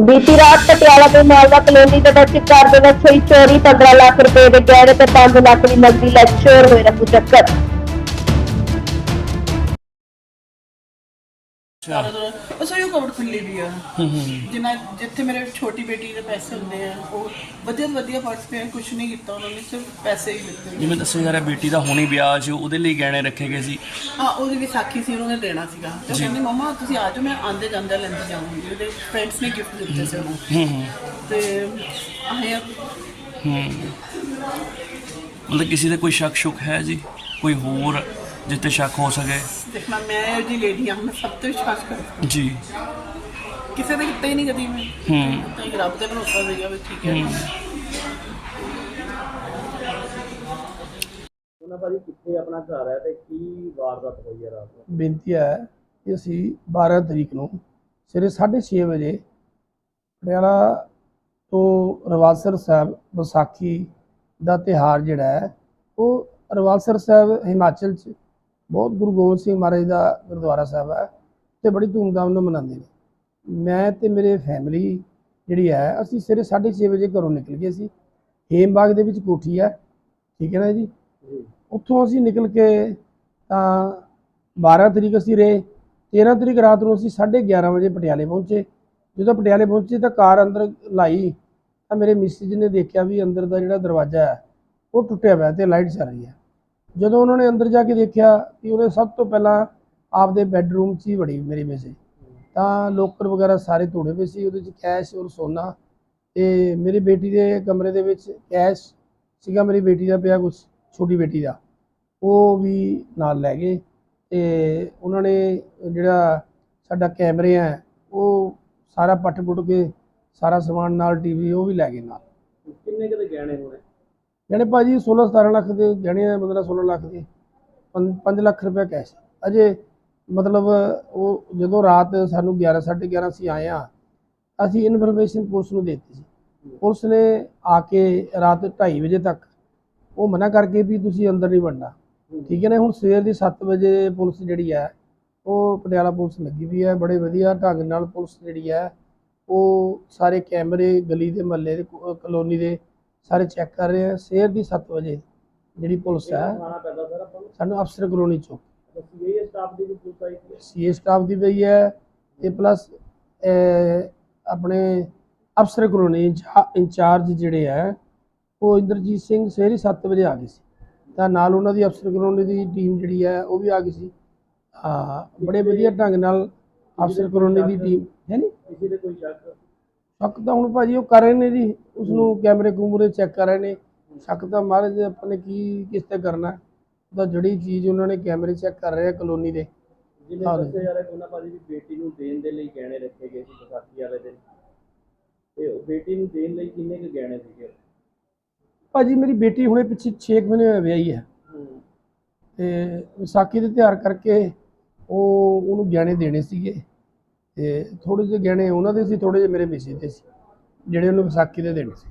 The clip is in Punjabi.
ਬੀਤੀ ਰਾਤ ਪਟਿਆਲਾ ਦੇ ਮਾਲਵਾ ਕਲੋਨੀ ਦੇ ਵਿੱਚ ਘਰ ਦੇ ਵਿੱਚ ਹੋਈ ਚੋਰੀ 15 ਲੱਖ ਰੁਪਏ ਦੇ ਗਹਿਣੇ ਤੇ 5 ਲੱਖ ਦੀ ਨਕਦੀ ਲੈ ਚੋਰ ਹੋਏ ਰਫੂ ਚੱਕਰ ਬਸ ਉਹ ਕਵਰ ਖੁੱਲੀ ਵੀ ਆ। ਜਿੰਨਾ ਜਿੱਥੇ ਮੇਰੇ ਛੋਟੀ ਬੇਟੀ ਦੇ ਪੈਸੇ ਹੁੰਦੇ ਆ ਉਹ ਵਧੀਆ ਤੋਂ ਵਧੀਆ ਫਰਸ ਪਿਆ ਕੁਝ ਨਹੀਂ ਕੀਤਾ ਉਹਨਾਂ ਨੇ ਸਿਰਫ ਪੈਸੇ ਹੀ ਦਿੱਤੇ। ਜਿਵੇਂ ਦੱਸਿਆ ਜਾ ਰਿਹਾ ਬੇਟੀ ਦਾ ਹੁਣੀ ਵਿਆਹ ਸੀ ਉਹਦੇ ਲਈ ਗਹਿਣੇ ਰੱਖੇ ਗਏ ਸੀ। ਹਾਂ ਉਹਦੀ ਵਿਸਾਖੀ ਸੀ ਉਹਨਾਂ ਨੇ ਦੇਣਾ ਸੀਗਾ। ਤੇ ਉਹ ਕਹਿੰਦੀ ਮਮਾ ਤੁਸੀਂ ਆ ਜਾਓ ਮੈਂ ਆਂਦੇ ਜਾਂਦੇ ਲੈਂਦੇ ਜਾਵਾਂਗੀ ਉਹਦੇ ਫਰੈਂਡਸ ਨੇ ਗਿਫਟ ਦਿੱਤੇ ਸੀ ਉਹਨੂੰ। ਤੇ ਆਏ ਆ, ਹੂੰ। ਮਤਲਬ ਕਿਸੇ ਦੇ ਕੋਈ ਸ਼ੱਕ ਸ਼ੁਕ ਹੈ ਜੀ? ਕੋਈ ਹੋਰ ਜਿੱਤੇ ਸ਼ੱਕ ਹੋ ਸਕੇ। ਦੇਖਣਾ ਮੈਂ ਇਹ ਜੀ ਲੇਡੀ ਆ ਮੈਂ ਸਭ ਤੇ ਵਿਸ਼ਵਾਸ ਕਰਦੀ ਜੀ। ਕਿਸੇ ਦੇ ਕਿਤੇ ਨਹੀਂ ਕਦੀ ਮੈਂ। ਹੂੰ। ਤਾਂ ਹੀ ਰੱਬ ਤੇ ਭਰੋਸਾ ਸੀਗਾ ਵੀ ਠੀਕ ਹੈ। ਉਹਨਾਂ ਭਾਜੀ ਕਿੱਥੇ ਆਪਣਾ ਘਰ ਹੈ ਤੇ ਕੀ ਵਾਰਦਾਤ ਹੋਈ ਹੈ ਰਾਤ ਨੂੰ? ਬੇਨਤੀ ਹੈ ਕਿ ਅਸੀਂ 12 ਤਰੀਕ ਨੂੰ ਸਵੇਰੇ 6:30 ਵਜੇ ਪਟਿਆਲਾ ਤੋਂ ਰਵਾਸਰ ਸਾਹਿਬ ਵਿਸਾਖੀ ਦਾ ਤਿਹਾਰ ਜਿਹੜਾ ਹੈ ਉਹ ਰਵਾਸਰ ਸਾਹਿਬ ਹਿਮਾਚਲ 'ਚ ਬਹੁਤ ਗੁਰੂ ਗੋਬਿੰਦ ਸਿੰਘ ਮਹਾਰਾਜ ਦਾ ਗੁਰਦੁਆਰਾ ਸਾਹਿਬ ਹੈ ਤੇ ਬੜੀ ਧੂਮਧਾਮ ਨਾਲ ਮਨਾਉਂਦੇ ਨੇ। ਮੈਂ ਤੇ ਮੇਰੇ ਫੈਮਿਲੀ ਜਿਹੜੀ ਹੈ, ਅਸੀਂ ਸਵੇਰੇ 6:30 ਵਜੇ ਘਰੋਂ ਨਿਕਲ ਗਏ ਸੀ। ਹੇਮਬਾਗ ਦੇ ਵਿੱਚ ਕੋਠੀ ਹੈ, ਠੀਕ ਹੈ ਨਾ ਜੀ? ਉੱਥੋਂ ਅਸੀਂ ਨਿਕਲ ਕੇ ਤਾਂ 12 ਤਰੀਕ ਅਸੀਂ ਰਹੇ। 13 ਤਰੀਕ ਰਾਤ ਨੂੰ ਅਸੀਂ 11:30 ਵਜੇ ਪਟਿਆਲੇ ਪਹੁੰਚੇ। ਜਦੋਂ ਪਟਿਆਲੇ ਪਹੁੰਚੇ ਤਾਂ ਕਾਰ ਅੰਦਰ ਲਾਈ। ਤਾਂ ਮੇਰੇ ਮਿਸਿਸ ਨੇ ਦੇਖਿਆ ਵੀ ਅੰਦਰ ਦਾ ਜਿਹੜਾ ਦਰਵਾਜ਼ਾ ਹੈ, ਉਹ ਟੁੱਟਿਆ ਹੋਇਆ ਤੇ ਲਾਈਟ ਚੱਲ ਰਹੀ ਹੈ। ਜਦੋਂ ਉਹਨਾਂ ਨੇ ਅੰਦਰ ਜਾ ਕੇ ਦੇਖਿਆ ਕਿ ਉਹਨੇ ਸਭ ਤੋਂ ਪਹਿਲਾਂ ਆਪਦੇ ਬੈੱਡਰੂਮ 'ਚ ਹੀ ਵੜੀ ਮੇਰੇ ਮਿਸਿਸ ਤਾਂ ਲੋਕਰ ਵਗੈਰਾ ਸਾਰੇ ਤੋੜੇ ਪਏ ਸੀ, ਉਹਦੇ 'ਚ ਕੈਸ਼ ਔਰ ਸੋਨਾ ਤੇ ਮੇਰੀ ਬੇਟੀ ਦੇ ਕਮਰੇ ਦੇ ਵਿੱਚ ਕੈਸ਼ ਸੀਗਾ, ਮੇਰੀ ਬੇਟੀ ਦਾ ਪਿਆ ਕੁਝ ਛੋਟੀ ਬੇਟੀ ਦਾ। ਉਹ ਵੀ ਨਾਲ ਲੈ ਗਏ ਤੇ ਉਹਨਾਂ ਨੇ ਜਿਹੜਾ ਸਾਡਾ ਕੈਮਰੇ ਆ, ਉਹ ਸਾਰਾ ਪੱਟ ਪੁੱਟ ਕੇ ਸਾਰਾ ਸਮਾਨ ਨਾਲ, ਟੀਵੀ, ਉਹ ਵੀ ਲੈ ਗਏ ਨਾਲ। ਕਿੰਨੇ ਕਿਤੇ ਗਹਿਣੇ ਹੋਣੇ? ਜਿਹੜੇ ਭਾਜੀ 16 17 ਲੱਖ ਦੇ ਗਹਿਣੇ ਆ ਮਤਲਬ 16 ਲੱਖ ਦੇ 5 ਲੱਖ ਰੁਪਏ ਕੈਸ਼ ਅਜੇ ਮਤਲਬ ਉਹ ਜਦੋਂ ਰਾਤ ਸਾਨੂੰ 11 11:30 ਅਸੀਂ ਆਏ ਆ ਅਸੀਂ ਇਨਫੋਰਮੇਸ਼ਨ ਪੁਲਿਸ ਨੂੰ ਦੇ ਦਿੱਤੀ ਸੀ। ਪੁਲਿਸ ਨੇ ਆ ਕੇ ਰਾਤ 2:30 ਵਜੇ ਤੱਕ ਉਹ ਮਨਾ ਕਰਕੇ ਵੀ ਤੁਸੀਂ ਅੰਦਰ ਨਹੀਂ ਵੜਨਾ। ਠੀਕ ਹੈ ਨਾ, ਹੁਣ ਸਵੇਰ ਦੀ 7 ਵਜੇ ਪੁਲਿਸ ਜਿਹੜੀ ਹੈ, ਉਹ ਪਟਿਆਲਾ ਪੁਲਿਸ ਲੱਗੀ ਵੀ ਹੈ, ਬੜੇ ਵਧੀਆ ਢੰਗ ਨਾਲ ਪੁਲਿਸ ਜਿਹੜੀ ਹੈ, ਉਹ ਸਾਰੇ ਕੈਮਰੇ, ਗਲੀ ਦੇ ਮਹੱਲੇ ਦੇ ਕਲੋਨੀ ਦੇ ਸਾਰੇ ਚੈੱਕ ਕਰ ਰਹੇ ਆ ਸਵੇਰ ਦੀ 7 ਵਜੇ ਜਿਹੜੀ ਪੁਲਿਸ ਨੂੰ। ਸਾਨੂੰ ਅਫਸਰ ਕਲੋਨੀ ਚੌਕ ਸੀਏ ਸਟਾਫ ਦੀ ਵੀ ਪੁਲਿਸ ਆਈ ਸੀ ਸੀਏ ਸਟਾਫ ਦੀ ਪਈ ਹੈ ਤੇ ਪਲੱਸ ਆਪਣੇ ਅਫਸਰ ਕਲੋਨੀ ਇੰਚਾ- ਇੰਚਾਰਜ ਜਿਹੜੇ ਹੈ ਉਹ ਇੰਦਰਜੀਤ ਸਿੰਘ ਸਵੇਰੇ 7 ਵਜੇ ਆ ਗਏ ਸੀ। ਤਾਂ ਨਾਲ ਉਹਨਾਂ ਦੀ ਅਫਸਰ ਕਲੋਨੀ ਦੀ ਟੀਮ ਜਿਹੜੀ ਹੈ ਉਹ ਵੀ ਆ ਗਈ ਸੀ। ਹਾਂ ਬੜੇ ਵਧੀਆ ਢੰਗ ਨਾਲ ਅਫਸਰ ਕਲੋਨੀ ਦੀ ਟੀਮ ਹੈ ਨਹੀਂ ਕਿਸੇ ਦੇ ਕੋਈ ਸ਼ੱਕ? ਸ਼ੱਕ ਤਾਂ ਹੁਣ ਭਾਜੀ ਉਹ ਕਰ ਰਹੇ ਨੇ ਜੀ। ਉਸ ਨੂੰ ਕੈਮਰੇ ਕੂਮਰੇ ਚੈੱਕ ਕਰ ਰਹੇ ਨੇ। ਸ਼ੱਕ ਤਾਂ ਮਹਾਰਾਜ ਆਪਾਂ ਨੇ ਕੀ ਕਿਸ ਤੇ ਕਰਨਾ ਉਹਦਾ ਜਿਹੜੀ ਚੀਜ਼ ਉਹਨਾਂ ਨੇ ਕੈਮਰੇ ਚੈੱਕ ਕਰ ਰਹੇ ਆ ਕਲੋਨੀ ਦੇ। ਜਿਹਨੇ ਹਾਂ। ਦੱਸਿਆ ਜਾ ਰਿਹਾ ਕਿ ਉਹਨਾਂ ਭਾਜੀ ਦੀ ਬੇਟੀ ਨੂੰ ਦੇਣ ਦੇ ਲਈ ਗਹਿਣੇ ਰੱਖੇ ਗਏ ਸੀ ਵਿਸਾਖੀ ਵਾਲੇ ਦਿਨ। ਤੇ ਉਹ ਬੇਟੀ ਨੂੰ ਦੇਣ ਲਈ ਕਿੰਨੇ ਕੁ ਗਹਿਣੇ ਸੀਗੇ? ਭਾਜੀ ਮੇਰੀ ਬੇਟੀ ਹੁਣੇ ਪਿੱਛੇ 6 ਮਹੀਨੇ ਹੋਏ ਵਿਆਹੀ ਹੈ। ਤੇ ਵਿਸਾਖੀ ਦੇ ਤਿਉਹਾਰ ਕਰਕੇ ਉਹ ਉਹਨੂੰ ਗਹਿਣੇ ਦੇਣੇ ਸੀਗੇ। ਤੇ ਥੋੜੇ ਜਿਹੇ ਗਹਿਣੇ ਉਹਨਾਂ ਦੇ ਸੀ ਥੋੜੇ ਜਿਹੇ ਮੇਰੇ ਮਿਸੇ ਦੇ ਸੀ। ਜਿਹੜੇ ਉਹਨੂੰ ਵਿਸਾਖੀ ਦੇ ਦੇਣੇ ਸੀ।